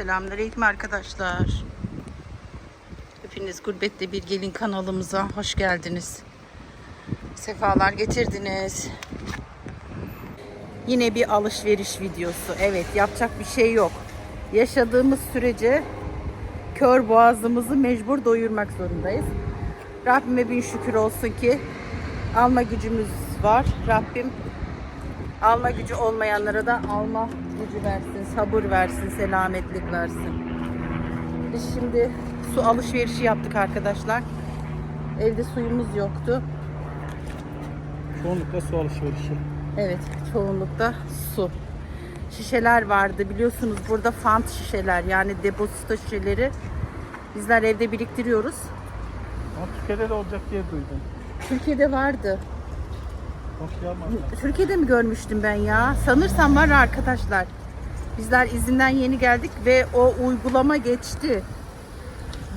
Selamünaleyküm arkadaşlar. Hepiniz Gurbette Bir Gelin kanalımıza hoş geldiniz. Sefalar getirdiniz. Yine bir alışveriş videosu. Evet yapacak bir şey yok. Yaşadığımız sürece kör boğazımızı mecbur doyurmak zorundayız. Rabbime bin şükür olsun ki alma gücümüz var. Rabbim alma gücü olmayanlara da alma gücü versin, sabır versin, selametlik versin. Biz şimdi su alışverişi yaptık arkadaşlar. Evde suyumuz yoktu. Çoğunlukla su alışverişi. Evet, çoğunlukta su. Şişeler vardı. Biliyorsunuz burada fant şişeler yani depozito şişeleri bizler evde biriktiriyoruz. Ama Türkiye'de de olacak diye duydum. Türkiye'de vardı. Türkiye'de mi görmüştüm ben ya? Sanırsam var arkadaşlar. Bizler izinden yeni geldik ve o uygulama geçti.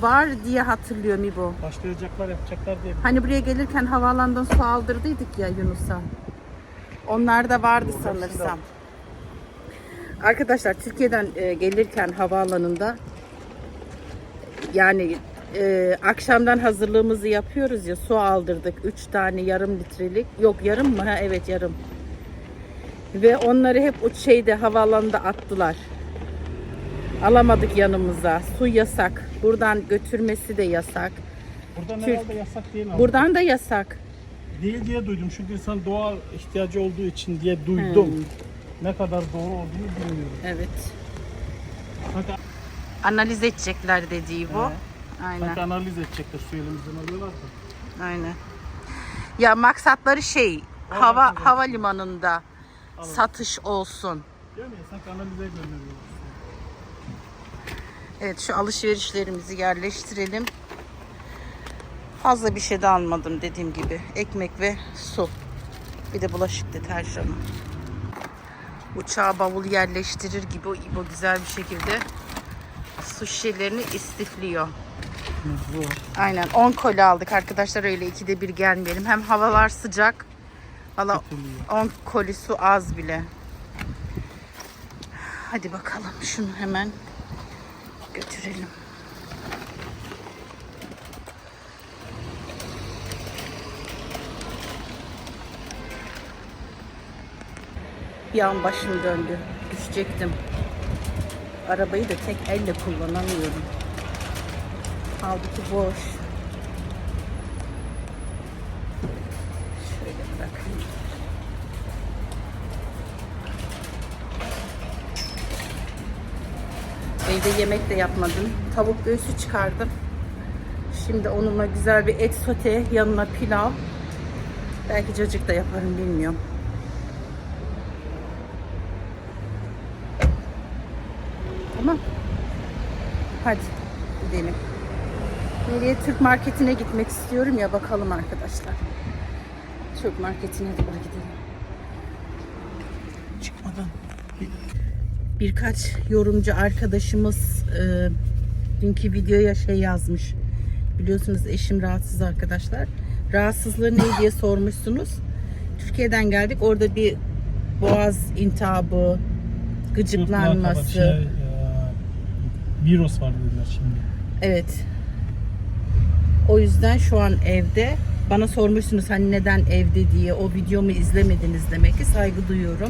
Var diye hatırlıyorum İbo. Başlayacaklar yapacaklar diye. Hani buraya gelirken havaalanından su aldırdıydık ya Yunus'a. Onlar da vardı sanırsam. Arkadaşlar Türkiye'den e, gelirken havaalanında yani e, akşamdan hazırlığımızı yapıyoruz ya su aldırdık. 3 tane yarım litrelik. Yok yarım mı? Ha, evet yarım. Ve onları hep o şeyde havaalanında attılar. Alamadık yanımıza. Su yasak. Buradan götürmesi de yasak. Buradan Türk- herhalde yasak değil ama. Buradan da yasak. Değil diye duydum. Çünkü insan doğal ihtiyacı olduğu için diye duydum. Hmm. Ne kadar doğru olduğunu bilmiyorum. Evet. Analiz edecekler dediği bu. Evet. Aynen. sanki analiz edecekler su elimizden alıyorlar da. Aynen. Ya maksatları şey hava bakın zaten. havalimanında Alın. satış olsun. Değil mi? Sanki analize gönderiyorlar. Evet şu alışverişlerimizi yerleştirelim. Fazla bir şey de almadım dediğim gibi. Ekmek ve su. Bir de bulaşık deterjanı. Uçağa bavul yerleştirir gibi o İbo güzel bir şekilde su şişelerini istifliyor. Aynen 10 koli aldık arkadaşlar öyle ikide bir gelmeyelim. Hem havalar sıcak. Valla Bitiriyor. 10 koli su az bile. Hadi bakalım şunu hemen götürelim. Bir an başım döndü. Düşecektim. Arabayı da tek elle kullanamıyorum. Halbuki boş. Şöyle bırakayım. Evde yemek de yapmadım. Tavuk göğsü çıkardım. Şimdi onunla güzel bir et sote, yanına pilav. Belki cacık da yaparım bilmiyorum. Tamam. Hadi. Nereye? Türk marketine gitmek istiyorum ya bakalım arkadaşlar. Türk marketine doğru gidelim. Çıkmadan. Birkaç yorumcu arkadaşımız e, dünkü videoya şey yazmış. Biliyorsunuz eşim rahatsız arkadaşlar. Rahatsızlığı ne diye sormuşsunuz. Türkiye'den geldik. Orada bir boğaz intihabı, gıcıklanması. Şey, e, virüs var dediler şimdi. Evet. O yüzden şu an evde. Bana sormuşsunuz hani neden evde diye. O videomu izlemediniz demek ki. Saygı duyuyorum.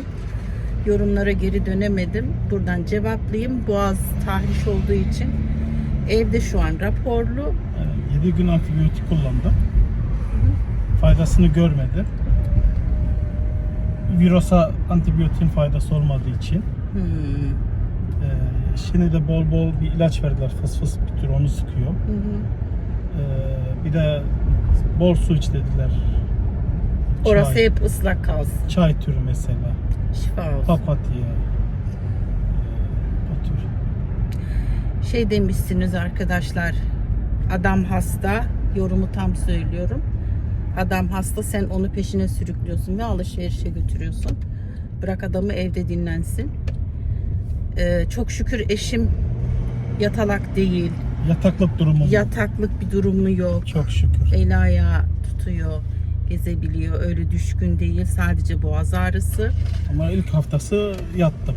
Yorumlara geri dönemedim. Buradan cevaplayayım. Boğaz tahriş olduğu için evde şu an raporlu. 7 gün antibiyotik kullandı. Faydasını görmedi. Virüse antibiyotin faydası olmadığı için. Hmm. Ee, şimdi de bol bol bir ilaç verdiler. Fıs fıs bir tür onu sıkıyor. Hı hı. Ee, bir de bol su iç dediler. Orası Çay, hep ıslak kalsın. çay türü mesela. Şifa olsun. Papatya. ee, o tür. Şey demişsiniz arkadaşlar. Adam hasta. Yorumu tam söylüyorum. Adam hasta sen onu peşine sürüklüyorsun ve alışverişe götürüyorsun. Bırak adamı evde dinlensin. Ee, çok şükür eşim yatalak değil. Yataklık durumu. Yataklık bir durumu yok. Çok şükür. El ayağı tutuyor. Gezebiliyor. Öyle düşkün değil. Sadece boğaz ağrısı. Ama ilk haftası yattım.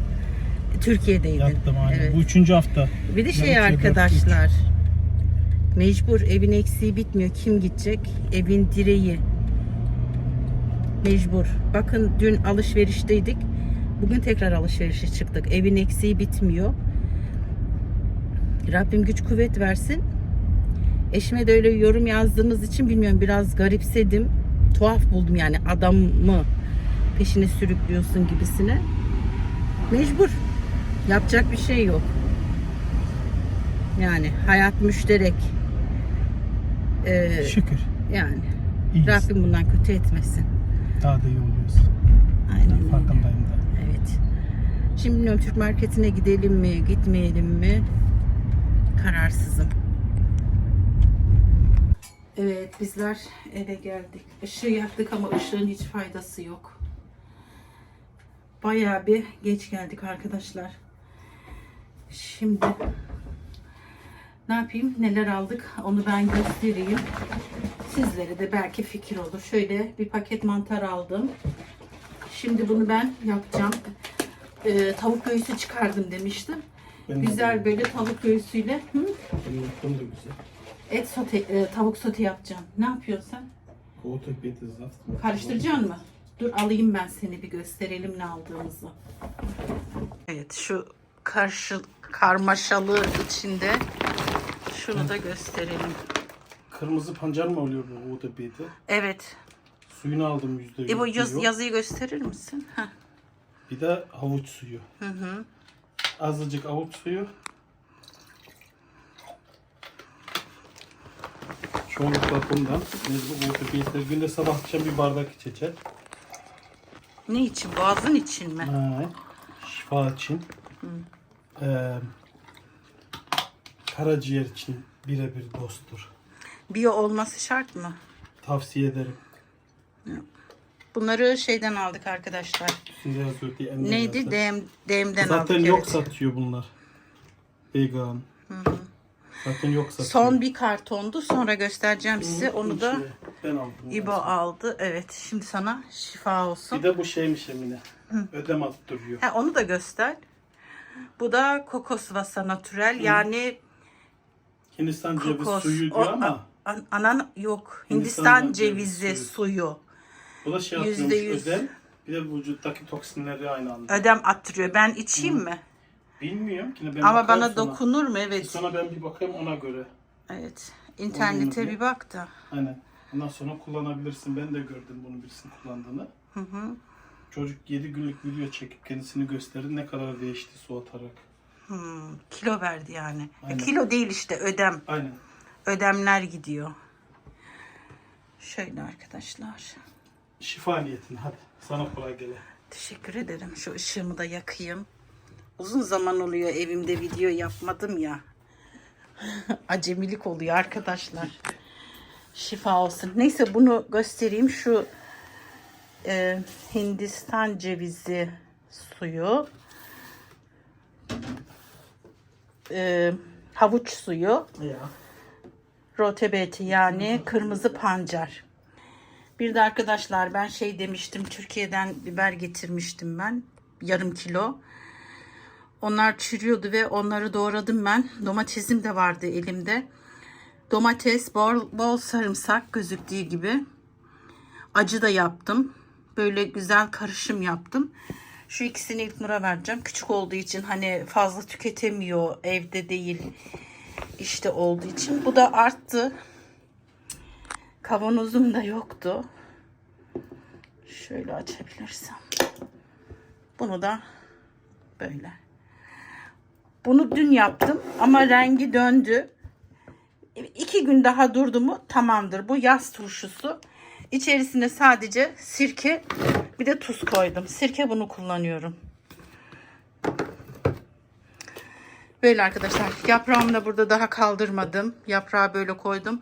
Türkiye'deydin. Yattım aynen. Evet. Bu üçüncü hafta. Bir de şey arkadaşlar. Mecbur evin eksiği bitmiyor. Kim gidecek? Evin direği. Mecbur. Bakın dün alışverişteydik. Bugün tekrar alışverişe çıktık. Evin eksiği bitmiyor. Rabbim güç kuvvet versin. Eşime de öyle yorum yazdığınız için bilmiyorum biraz garipsedim. Tuhaf buldum yani adamı peşine sürüklüyorsun gibisine. Mecbur. Yapacak bir şey yok. Yani hayat müşterek. Ee, Şükür. yani İyiyiz. Rabbim bundan kötü etmesin. Daha da iyi oluyoruz. Aynen Ben farkındayım da. Evet. Şimdi bilmiyorum Türk marketine gidelim mi, gitmeyelim mi? Kararsızım. Evet, bizler eve geldik. Işığı yaktık ama ışığın hiç faydası yok. Bayağı bir geç geldik arkadaşlar. Şimdi ne yapayım? Neler aldık? Onu ben göstereyim. Sizlere de belki fikir olur. Şöyle bir paket mantar aldım. Şimdi bunu ben yapacağım. Ee, tavuk göğsü çıkardım demiştim. Ben de Güzel böyle tavuk göğsüyle hı? Benim yaptığım da güzel. et sote, e, tavuk sote yapacağım. Ne yapıyorsun sen? Kovuta beti zaten. Karıştıracaksın mı? Dur alayım ben seni bir gösterelim ne aldığımızı. Evet şu karşı karmaşalı içinde şunu da gösterelim. Kırmızı pancar mı oluyor bu kovuta beti? Evet. Suyunu aldım yüzde yüz. İbo yaz, yazıyı gösterir misin? Heh. Bir de havuç suyu. Hı hı. Azıcık havuç suyu. Çoğunlukla bundan. Mecbur kovuta betiler. Günde sabah akşam bir bardak içecek. Ne için? Boğazın için mi? Ha, şifa için. Ee, karaciğer için birebir dosttur. Biyo olması şart mı? Tavsiye ederim. Bunları şeyden aldık arkadaşlar. Neydi? yazdı. Dem, demden Zaten aldık. yok evet. satıyor bunlar. Vegan. Zaten yok satıyor. Son bir kartondu. Sonra göstereceğim size. Onu da İçine ben aldım. İbo aldı. Evet. Şimdi sana şifa olsun. Bir de bu şeymiş Emine. Ödem attırıyor. Ha, onu da göster. Bu da kokos vasa natürel. Yani Hindistan cevizi kokos. suyu O- diyor ama a- an- anan yok. Hindistan Hindistan cevizi cevizi suyu. suyu. Bu da şey yapıyormuş yüz. ödem. Bir de vücuttaki toksinleri aynı anda. Ödem attırıyor. Ben içeyim mi? Bilmiyorum ki. Ben Ama bana sonra. dokunur mu? Evet. Sonra ben bir bakayım ona göre. Evet. İnternete bir bak da. Aynen. Ondan sonra kullanabilirsin. Ben de gördüm bunu birisinin kullandığını. Hı hı. Çocuk 7 günlük video çekip kendisini gösterdi. Ne kadar değişti su atarak. Hmm, kilo verdi yani. E, Aynen. kilo değil işte ödem. Aynen. Ödemler gidiyor. Şöyle arkadaşlar. Şifa niyetine hadi. Sana kolay gele. Teşekkür ederim. Şu ışığımı da yakayım. Uzun zaman oluyor evimde video yapmadım ya. Acemilik oluyor arkadaşlar. Şifa olsun. Neyse bunu göstereyim. Şu e, Hindistan cevizi suyu. E, havuç suyu. Ya. Rotebeti yani kırmızı pancar. Bir de arkadaşlar ben şey demiştim Türkiye'den biber getirmiştim ben yarım kilo. Onlar çürüyordu ve onları doğradım ben. Domatesim de vardı elimde. Domates, bol, bol sarımsak gözüktüğü gibi. Acı da yaptım. Böyle güzel karışım yaptım. Şu ikisini İlknur'a vereceğim. Küçük olduğu için hani fazla tüketemiyor. Evde değil. işte olduğu için. Bu da arttı. Kavanozum da yoktu. Şöyle açabilirsem. Bunu da böyle. Bunu dün yaptım ama rengi döndü. İki gün daha durdu mu tamamdır. Bu yaz turşusu. İçerisine sadece sirke bir de tuz koydum. Sirke bunu kullanıyorum. Böyle arkadaşlar. Yaprağımı da burada daha kaldırmadım. Yaprağı böyle koydum.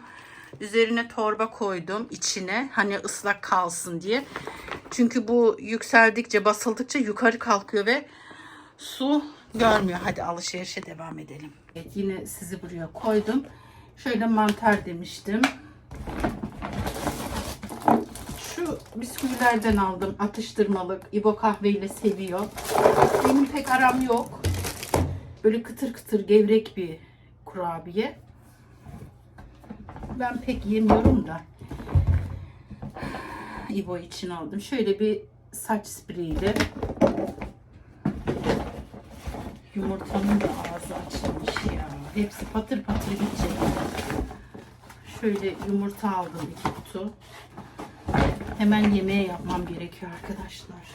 Üzerine torba koydum içine. Hani ıslak kalsın diye. Çünkü bu yükseldikçe basıldıkça yukarı kalkıyor ve su görmüyor. Hadi alışverişe devam edelim. Evet yine sizi buraya koydum. Şöyle mantar demiştim. Şu bisküvilerden aldım atıştırmalık. İbo kahveyle seviyor. Benim pek aram yok. Böyle kıtır kıtır gevrek bir kurabiye. Ben pek yemiyorum da. İbo için aldım. Şöyle bir saç spreyiyle. Yumurtanın da ağzı açılmış ya. Hepsi patır patır gidecek. Şöyle yumurta aldım iki kutu. Hemen yemeğe yapmam gerekiyor arkadaşlar.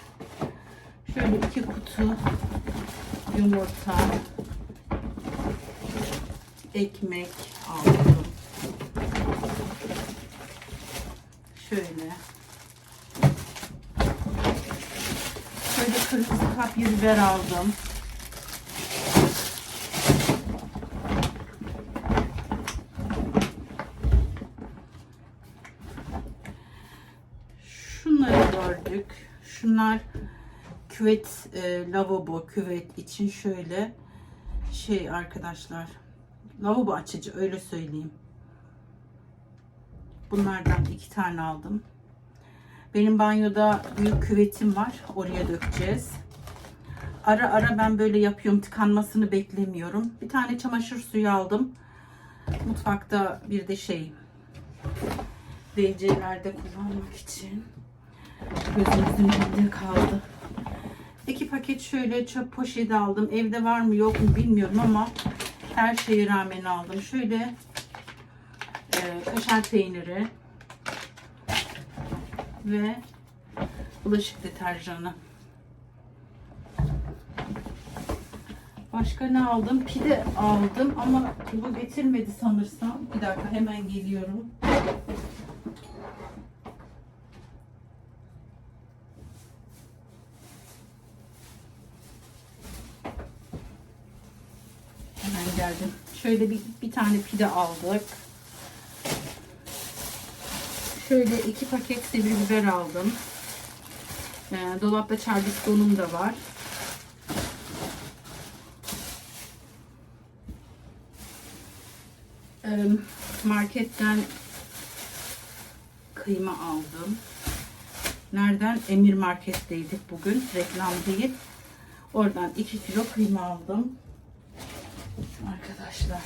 Şöyle iki kutu yumurta, ekmek aldım. Şöyle. Şöyle kırmızı kapya biber aldım. Şunları gördük. Şunlar küvet e, lavabo küvet için şöyle şey arkadaşlar lavabo açıcı öyle söyleyeyim. Bunlardan iki tane aldım. Benim banyoda büyük küvetim var. Oraya dökeceğiz. Ara ara ben böyle yapıyorum. Tıkanmasını beklemiyorum. Bir tane çamaşır suyu aldım. Mutfakta bir de şey DC'lerde kullanmak için. Gözümüzün önünde kaldı. İki paket şöyle çöp poşeti aldım. Evde var mı yok mu bilmiyorum ama her şeye rağmen aldım. Şöyle e, kaşar peyniri ve bulaşık deterjanı. Başka ne aldım? Pide aldım ama bu getirmedi sanırsam. Bir dakika hemen geliyorum. Hemen geldim. Şöyle bir, bir tane pide aldık. Şöyle iki paket sivri biber aldım. Ee, dolapta çarbistonum da var. Ee, marketten kıyma aldım. Nereden? Emir Market'teydik bugün. Reklam değil. Oradan 2 kilo kıyma aldım. Arkadaşlar.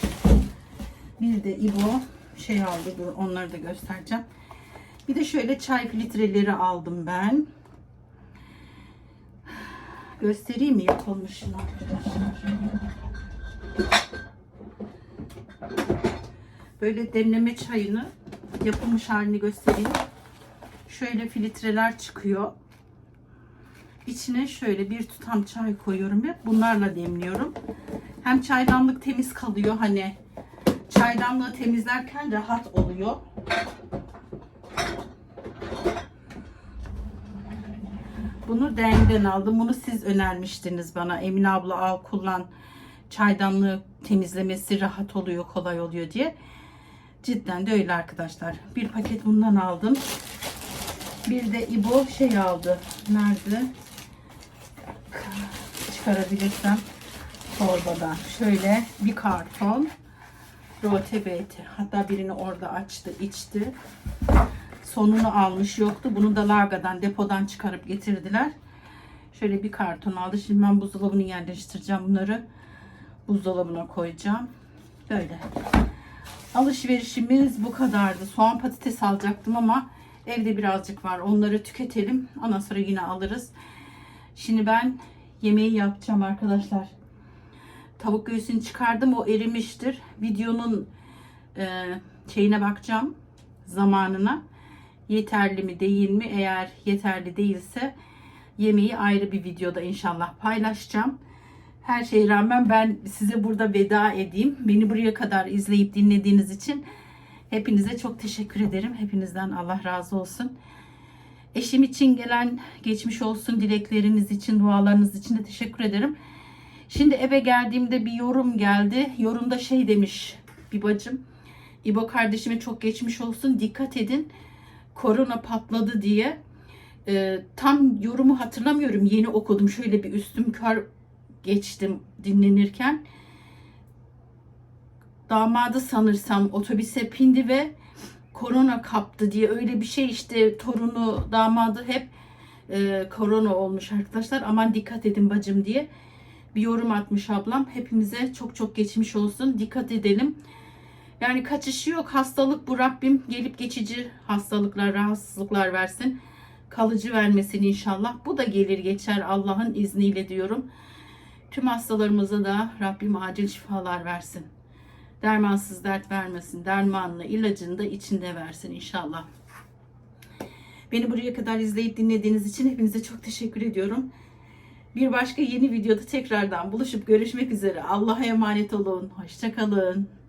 Bir de İbo şey aldı. Onları da göstereceğim. Bir de şöyle çay filtreleri aldım ben. Göstereyim mi yapılmışını? Böyle demleme çayını yapılmış halini göstereyim. Şöyle filtreler çıkıyor. İçine şöyle bir tutam çay koyuyorum ve bunlarla demliyorum. Hem çaydanlık temiz kalıyor hani çaydanlığı temizlerken rahat oluyor. Bunu Deng'den aldım. Bunu siz önermiştiniz bana. Emine abla al kullan. Çaydanlığı temizlemesi rahat oluyor, kolay oluyor diye. Cidden de öyle arkadaşlar. Bir paket bundan aldım. Bir de İbo şey aldı. Nerede? Çıkarabilirsem torbadan. Şöyle bir karton rote. Hatta birini orada açtı, içti. Sonunu almış yoktu. Bunu da largadan, depodan çıkarıp getirdiler. Şöyle bir karton aldı. Şimdi ben buzdolabını yerleştireceğim bunları. Buzdolabına koyacağım. Böyle. Alışverişimiz bu kadardı. Soğan patates alacaktım ama evde birazcık var. Onları tüketelim. Ondan sonra yine alırız. Şimdi ben yemeği yapacağım arkadaşlar. Tavuk göğsünü çıkardım. O erimiştir. Videonun e, şeyine bakacağım. Zamanına. Yeterli mi değil mi? Eğer yeterli değilse yemeği ayrı bir videoda inşallah paylaşacağım. Her şeye rağmen ben size burada veda edeyim. Beni buraya kadar izleyip dinlediğiniz için hepinize çok teşekkür ederim. Hepinizden Allah razı olsun. Eşim için gelen geçmiş olsun dilekleriniz için, dualarınız için de teşekkür ederim. Şimdi eve geldiğimde bir yorum geldi. Yorumda şey demiş bir bacım. İbo kardeşime çok geçmiş olsun. Dikkat edin. Korona patladı diye. Ee, tam yorumu hatırlamıyorum. Yeni okudum. Şöyle bir üstüm kör geçtim dinlenirken. Damadı sanırsam otobüse pindi ve korona kaptı diye öyle bir şey işte torunu damadı hep e, korona olmuş arkadaşlar. Aman dikkat edin bacım diye. bir yorum atmış ablam. Hepimize çok çok geçmiş olsun. Dikkat edelim. Yani kaçışı yok. Hastalık bu Rabbim gelip geçici hastalıklar, rahatsızlıklar versin. Kalıcı vermesin inşallah. Bu da gelir geçer Allah'ın izniyle diyorum. Tüm hastalarımıza da Rabbim acil şifalar versin. Dermansız dert vermesin. Dermanlı ilacını da içinde versin inşallah. Beni buraya kadar izleyip dinlediğiniz için hepinize çok teşekkür ediyorum. Bir başka yeni videoda tekrardan buluşup görüşmek üzere. Allah'a emanet olun. Hoşçakalın.